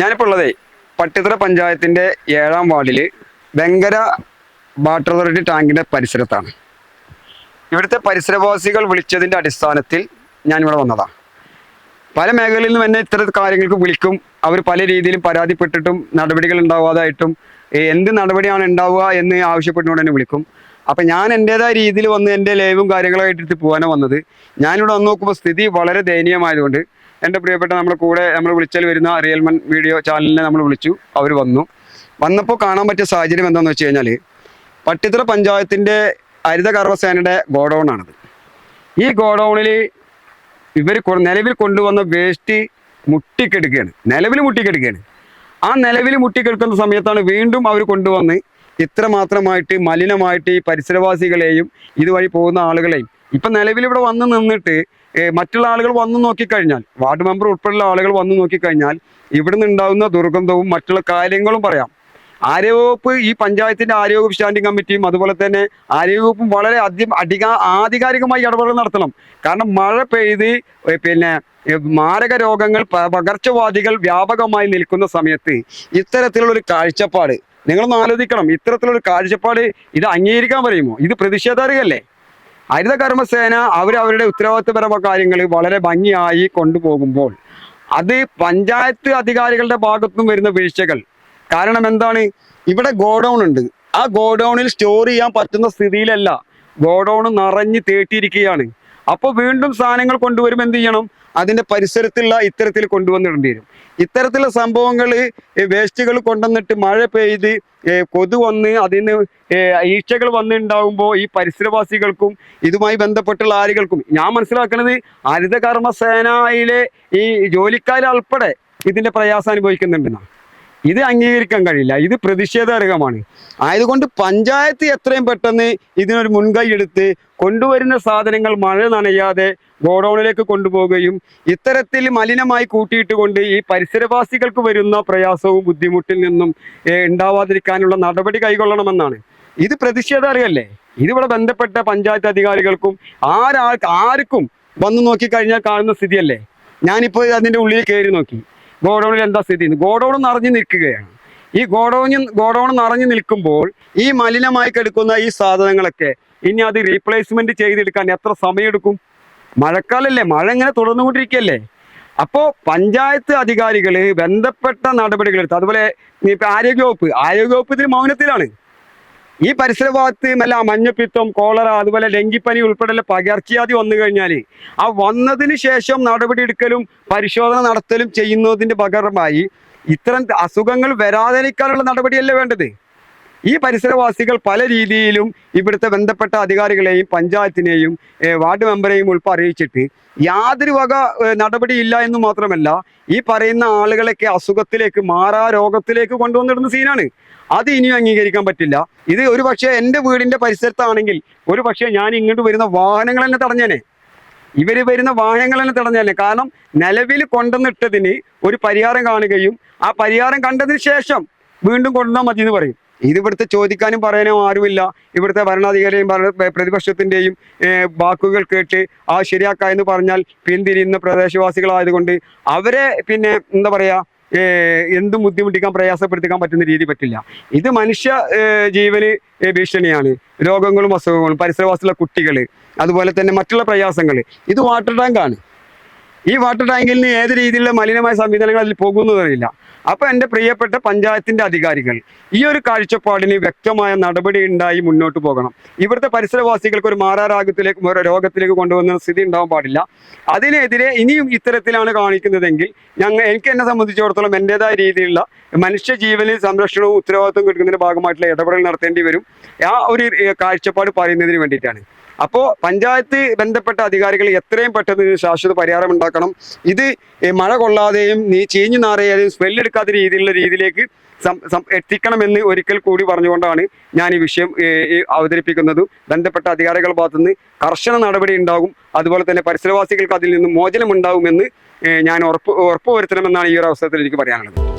ഞാനിപ്പോൾ ഉള്ളതേ പട്ടിത്തറ പഞ്ചായത്തിന്റെ ഏഴാം വാർഡിൽ വെങ്കര വാട്ടർ അതോറിറ്റി ടാങ്കിന്റെ പരിസരത്താണ്. ഇവിടുത്തെ പരിസരവാസികൾ വിളിച്ചതിന്റെ അടിസ്ഥാനത്തിൽ ഞാനിവിടെ വന്നതാണ് പല മേഖലയിൽ നിന്നും എന്നെ ഇത്തരം കാര്യങ്ങൾക്ക് വിളിക്കും. അവർ പല രീതിയിലും പരാതിപ്പെട്ടിട്ടും നടപടികൾ ഉണ്ടാവാതായിട്ടും എന്ത് നടപടിയാണ് ഉണ്ടാവുക എന്ന് ആവശ്യപ്പെട്ടുകൊണ്ട് എന്നെ വിളിക്കും. അപ്പം ഞാൻ എന്റെതായ രീതിയിൽ വന്ന് എന്റെ ലൈവും കാര്യങ്ങളായിട്ട് എടുത്ത് പോകാനാണ് വന്നത്. ഞാനിവിടെ വന്ന് നോക്കുമ്പോൾ സ്ഥിതി വളരെ ദയനീയമായതുകൊണ്ട് എന്റെ പ്രിയപ്പെട്ട നമ്മുടെ കൂടെ നമ്മൾ വിളിച്ചാൽ വരുന്ന റിയൽമൻ വീഡിയോ ചാനലിനെ നമ്മൾ വിളിച്ചു. അവർ വന്നു. വന്നപ്പോൾ കാണാൻ പറ്റിയ സാഹചര്യം എന്താണെന്ന് വെച്ച് കഴിഞ്ഞാൽ പട്ടിത്തറ പഞ്ചായത്തിന്റെ ഹരിത കർമ്മസേനയുടെ ഗോഡൗണാണത്. ഈ ഗോഡൗണിൽ ഇവർ നിലവിൽ കൊണ്ടുവന്ന വേസ്റ്റ് മുട്ടിക്കെടുക്കുകയാണ്. നിലവിൽ മുട്ടിക്കെടുക്കുകയാണ്. ആ നിലവിൽ മുട്ടിക്കെടുക്കുന്ന സമയത്താണ് വീണ്ടും അവർ കൊണ്ടുവന്ന് ഇത്രമാത്രമായിട്ട് മലിനമായിട്ട് ഈ പരിസരവാസികളെയും ഇതുവഴി പോകുന്ന ആളുകളെയും ഇപ്പം നിലവിൽ ഇവിടെ വന്ന് നിന്നിട്ട് മറ്റുള്ള ആളുകൾ വന്നു നോക്കിക്കഴിഞ്ഞാൽ വാർഡ് മെമ്പർ ഉൾപ്പെടെയുള്ള ആളുകൾ വന്നു നോക്കിക്കഴിഞ്ഞാൽ ഇവിടുന്ന് ഉണ്ടാകുന്ന ദുർഗന്ധവും മറ്റുള്ള കാര്യങ്ങളും പറയാം. ആരോഗ്യവകുപ്പ് ഈ പഞ്ചായത്തിന്റെ ആരോഗ്യ സ്റ്റാൻഡിംഗ് കമ്മിറ്റിയും അതുപോലെ തന്നെ ആരോഗ്യവകുപ്പും വളരെ അധികം അധിക ആധികാരികമായി ഇടപെടൽ നടത്തണം. കാരണം മഴ പെയ്ത് പിന്നെ മാരക രോഗങ്ങൾ പകർച്ചവാദികൾ വ്യാപകമായി നിൽക്കുന്ന സമയത്ത് ഇത്തരത്തിലുള്ള ഒരു കാഴ്ചപ്പാട് നിങ്ങളൊന്ന് ആലോചിക്കണം. ഇത്തരത്തിലുള്ള കാഴ്ചപ്പാട് ഇത് അംഗീകരിക്കാൻ പറയുമോ? ഇത് പ്രതിഷേധാർഹല്ലേ? ഹരിത കർമ്മസേന അവരവരുടെ അവരുടെ ഉത്തരവാദിത്തപരമായ കാര്യങ്ങൾ വളരെ ഭംഗിയായി കൊണ്ടുപോകുമ്പോൾ അത് പഞ്ചായത്ത് അധികാരികളുടെ ഭാഗത്തുനിന്നും വരുന്ന വീഴ്ചകൾ. കാരണം എന്താണ്? ഇവിടെ ഗോഡൗൺ ഉണ്ട്. ആ ഗോഡൗണിൽ സ്റ്റോർ ചെയ്യാൻ പറ്റുന്ന സ്ഥിതിയിലല്ല ഗോഡൗൺ നിറഞ്ഞ് തേട്ടിയിരിക്കുകയാണ്. അപ്പോൾ വീണ്ടും സാധനങ്ങൾ കൊണ്ടുവരുമ്പോൾ എന്ത് ചെയ്യണം? അതിന്റെ പരിസരത്തുള്ള ഇത്തരത്തിൽ കൊണ്ടുവന്നിടേണ്ടി വരും. ഇത്തരത്തിലുള്ള സംഭവങ്ങൾ വേസ്റ്റുകൾ കൊണ്ടുവന്നിട്ട് മഴ പെയ്ത് കൊതു വന്ന് അതിന് ഈച്ചകൾ വന്നുണ്ടാകുമ്പോൾ ഈ പരിസരവാസികൾക്കും ഇതുമായി ബന്ധപ്പെട്ടുള്ള ആളുകൾക്കും ഞാൻ മനസ്സിലാക്കുന്നത് ഹരിതകർമ്മ സേനയിലെ ഈ ജോലിക്കാരുൾപ്പെടെ ഇതിന്റെ പ്രയാസം അനുഭവിക്കുന്നുണ്ടെന്നാണ് ഇത് അംഗീകരിക്കാൻ കഴിയില്ല. ഇത് പ്രതിഷേധാർഹമാണ്. ആയതുകൊണ്ട് പഞ്ചായത്ത് എത്രയും പെട്ടെന്ന് ഇതിനൊരു മുൻകൈ എടുത്ത് കൊണ്ടുവരുന്ന സാധനങ്ങൾ മഴ നനയാതെ ഗോഡൌണിലേക്ക് കൊണ്ടുപോവുകയും ഇത്തരത്തിൽ മലിനമായി കൂട്ടിയിട്ട് കൊണ്ട് ഈ പരിസരവാസികൾക്ക് വരുന്ന പ്രയാസവും ബുദ്ധിമുട്ടിൽ നിന്നും ഉണ്ടാവാതിരിക്കാനുള്ള നടപടി കൈകൊള്ളണമെന്നാണ് ഇത് പ്രതിഷേധാർഹല്ലേ? ഇതിവിടെ ബന്ധപ്പെട്ട പഞ്ചായത്ത് അധികാരികൾക്കും ആരാ ആർക്കും വന്നു നോക്കിക്കഴിഞ്ഞാൽ കാണുന്ന സ്ഥിതിയല്ലേ? ഞാനിപ്പോൾ അതിന്റെ ഉള്ളിൽ കയറി നോക്കി. ഗോഡൌണിൽ എന്താ സ്ഥിതി? ഗോഡൌൺ നിറഞ്ഞു നിൽക്കുകയാണ്. ഈ ഗോഡൌണിൽ ഗോഡൌൺ നിറഞ്ഞു നിൽക്കുമ്പോൾ ഈ മലിനമായി കിടക്കുന്ന ഈ സാധനങ്ങളൊക്കെ ഇനി അത് റീപ്ലേസ്മെന്റ് ചെയ്തെടുക്കാൻ എത്ര സമയമെടുക്കും? മഴക്കാലല്ലേ മഴ ഇങ്ങനെ തുടർന്നുകൊണ്ടിരിക്കുകയല്ലേ? അപ്പോൾ പഞ്ചായത്ത് അധികാരികൾ ബന്ധപ്പെട്ട നടപടികൾ എടുത്ത് അതുപോലെ ഇപ്പൊ ആരോഗ്യവകുപ്പ് ആരോഗ്യവകുപ്പ് ഇതിന് മൗനത്തിലാണ്. ഈ പരിസരഭാഗത്ത് നല്ല മഞ്ഞപ്പിത്തം കോളറ അതുപോലെ ഡെങ്കിപ്പനി ഉൾപ്പെടെയുള്ള പകർച്ചവ്യാധി വന്നു കഴിഞ്ഞാൽ ആ വന്നതിന് ശേഷം നടപടി എടുക്കലും പരിശോധന നടത്തലും ചെയ്യുന്നതിന്റെ പകരമായി ഇത്തരം അസുഖങ്ങൾ വരാതിരിക്കാനുള്ള നടപടിയല്ലേ വേണ്ടത്? ഈ പരിസരവാസികൾ പല രീതിയിലും ഇവിടുത്തെ ബന്ധപ്പെട്ട അധികാരികളെയും പഞ്ചായത്തിനെയും വാർഡ് മെമ്പറെയും ഉൾപ്പെടെ അറിയിച്ചിട്ട് യാതൊരു വക നടപടിയില്ല എന്ന് മാത്രമല്ല ഈ പറയുന്ന ആളുകളൊക്കെ അസുഖത്തിലേക്ക് മാറാ രോഗത്തിലേക്ക് കൊണ്ടുവന്നിടുന്ന സീനാണ്. അത് ഇനിയും അംഗീകരിക്കാൻ പറ്റില്ല. ഇത് ഒരു പക്ഷേ എന്റെ വീടിന്റെ പരിസരത്താണെങ്കിൽ ഒരു പക്ഷേ ഞാൻ ഇങ്ങോട്ട് വരുന്ന വാഹനങ്ങൾ തന്നെ തടഞ്ഞേനെ. ഇവർ വരുന്ന വാഹനങ്ങൾ തന്നെ തടഞ്ഞേനെ. കാരണം നിലവിൽ കൊണ്ടുവന്നിട്ടതിന് ഒരു പരിഹാരം കാണുകയും ആ പരിഹാരം കണ്ടതിന് ശേഷം വീണ്ടും കൊണ്ടുവന്നാൽ മതി എന്ന് പറയും. ഇത് ഇവിടുത്തെ ചോദിക്കാനും പറയാനും ആരുമില്ല. ഇവിടുത്തെ ഭരണാധികാരിയും ഭരണ- പ്രതിപക്ഷത്തിന്റെയും വാക്കുകൾ കേട്ട് ആ ശരിയാക്ക എന്ന് പറഞ്ഞാൽ പിന്തിരിയുന്ന പ്രദേശവാസികളായതുകൊണ്ട് അവരെ പിന്നെ എന്താ പറയാ എന്തും ബുദ്ധിമുട്ടിക്കാൻ പ്രയാസപ്പെടുത്തിക്കാൻ പറ്റുന്ന രീതി പറ്റില്ല. ഇത് മനുഷ്യ ജീവന് ഭീഷണിയാണ്. രോഗങ്ങളും അസുഖങ്ങളും പരിസരവാസികളുടെ കുട്ടികൾ അതുപോലെ തന്നെ മറ്റുള്ള പ്രയാസങ്ങൾ ഇത് വാട്ടർ ടാങ്കാണ്. ഈ വാട്ടർ ടാങ്കിൽ നിന്ന് ഏത് രീതിയിലുള്ള മലിനമായ സംവിധാനങ്ങൾ അതിൽ പോകുന്നതറിയില്ല അപ്പൊ എന്റെ പ്രിയപ്പെട്ട പഞ്ചായത്തിന്റെ അധികാരികൾ ഈ ഒരു കാഴ്ചപ്പാടിന് വ്യക്തമായ നടപടി ഉണ്ടായി മുന്നോട്ട് പോകണം. ഇവിടുത്തെ പരിസരവാസികൾക്ക് ഒരു മാറാരാഗത്തിലേക്കും ഒരു രോഗത്തിലേക്ക് കൊണ്ടുവന്ന സ്ഥിതി ഉണ്ടാവാൻ പാടില്ല. അതിനെതിരെ ഇനിയും ഇത്തരത്തിലാണ് കാണിക്കുന്നതെങ്കിൽ ഞങ്ങൾ എനിക്ക് എന്നെ സംബന്ധിച്ചിടത്തോളം എന്റെതായ രീതിയിലുള്ള മനുഷ്യ ജീവനിൽ സംരക്ഷണവും ഉത്തരവാദിത്വം കിട്ടുന്നതിന്റെ ഭാഗമായിട്ടുള്ള ഇടപെടൽ നടത്തേണ്ടി വരും. ആ ഒരു കാഴ്ചപ്പാട് പറയുന്നതിന് വേണ്ടിയിട്ടാണ്. അപ്പോൾ പഞ്ചായത്ത് ബന്ധപ്പെട്ട അധികാരികൾ എത്രയും പെട്ടെന്ന് ഇതിന് ശാശ്വത പരിഹാരം ഉണ്ടാക്കണം. ഇത് മഴ കൊള്ളാതെയും നീ ചീഞ്ഞു നാറിയാതെയും സ്മെല്ലെടുക്കാത്ത രീതിയിലുള്ള രീതിയിലേക്ക് എത്തിക്കണമെന്ന് ഒരിക്കൽ കൂടി പറഞ്ഞുകൊണ്ടാണ് ഞാൻ ഈ വിഷയം അവതരിപ്പിക്കുന്നത്. ബന്ധപ്പെട്ട അധികാരികളുടെ ഭാഗത്തുനിന്ന് കർശന നടപടി ഉണ്ടാകും. അതുപോലെ തന്നെ പരിസരവാസികൾക്ക് അതിൽ നിന്ന് മോചനം ഉണ്ടാകുമെന്ന് ഏ, ഞാൻ ഉറപ്പ് ഉറപ്പുവരുത്തണമെന്നാണ് ഈ ഒരു അവസരത്തിൽ എനിക്ക് പറയാനുള്ളത്.